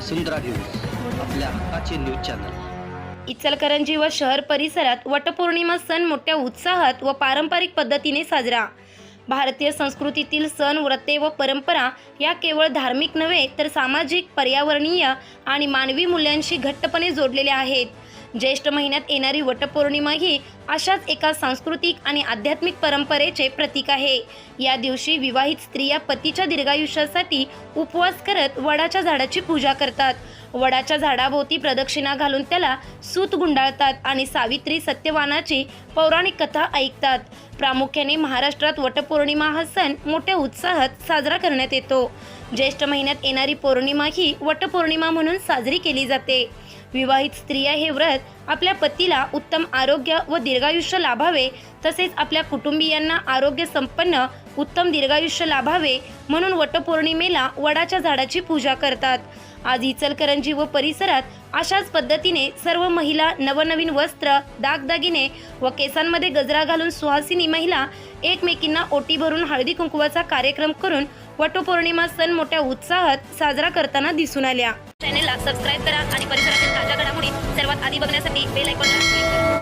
वसुंधरा news आपल्या हक्काचे news channel. Ichalkaranji व शहर परिसरात वटपौर्णिमा सण मोठ्या उत्साहात व पारंपरिक पद्धतीने साजरा. भारतीय संस्कृतीतील सण व्रते व परंपरा या केवळ धार्मिक नव्हे तर सामाजिक पर्यावरणीय आणि मानवी मूल्यांशी घट्टपणे जोडलेल्या आहेत. ज्येष्ठ महिन्यात येणारी वटपौर्णिमा ही अशाच एका सांस्कृतिक आणि आध्यात्मिक परंपरेचे प्रतीक आहे. या दिवशी विवाहित स्त्रिया पतीच्या दीर्घायुष्यासाठी उपवास करत वडाच्या झाडाची पूजा करतात. वडाच्या झाडाभोवती प्रदक्षिणा घालून त्याला सूत गुंडाळतात आणि सावित्री सत्यवानाची पौराणिक कथा ऐकतात. प्रामुख्याने महाराष्ट्रात वटपौर्णिमा हा सण मोठ्या उत्साहात साजरा करण्यात येतो. ज्येष्ठ महिन्यात येणारी पौर्णिमा ही वटपौर्णिमा म्हणून साजरी केली जाते. विवाहित स्त्रिया हे व्रत आपल्या पतीला उत्तम आरोग्य व दीर्घायुष्य लाभावे तसेच आपल्या कुटुंबियांना आरोग्य संपन्न उत्तम दीर्घायुष्य लाभावे म्हणून वटपौर्णिमेला वडाच्या झाडाची पूजा करतात. आज इचलकरंजी व परिसरात अशाच पद्धतीने सर्व महिला नवनवीन वस्त्र दागदागिने व केसांमध्ये गजरा घालून सुहासिनी महिला एकमेकींना ओटी भरून हळदी कुंकवाचा कार्यक्रम करून वटपौर्णिमा सण मोठ्या उत्साहात साजरा करताना दिसून आल्या. चॅनेलला सबस्क्राईब करा आणि परिसरातील ताज्या घडामोडी सर्वात आधी बघण्यासाठी बेल ऐकून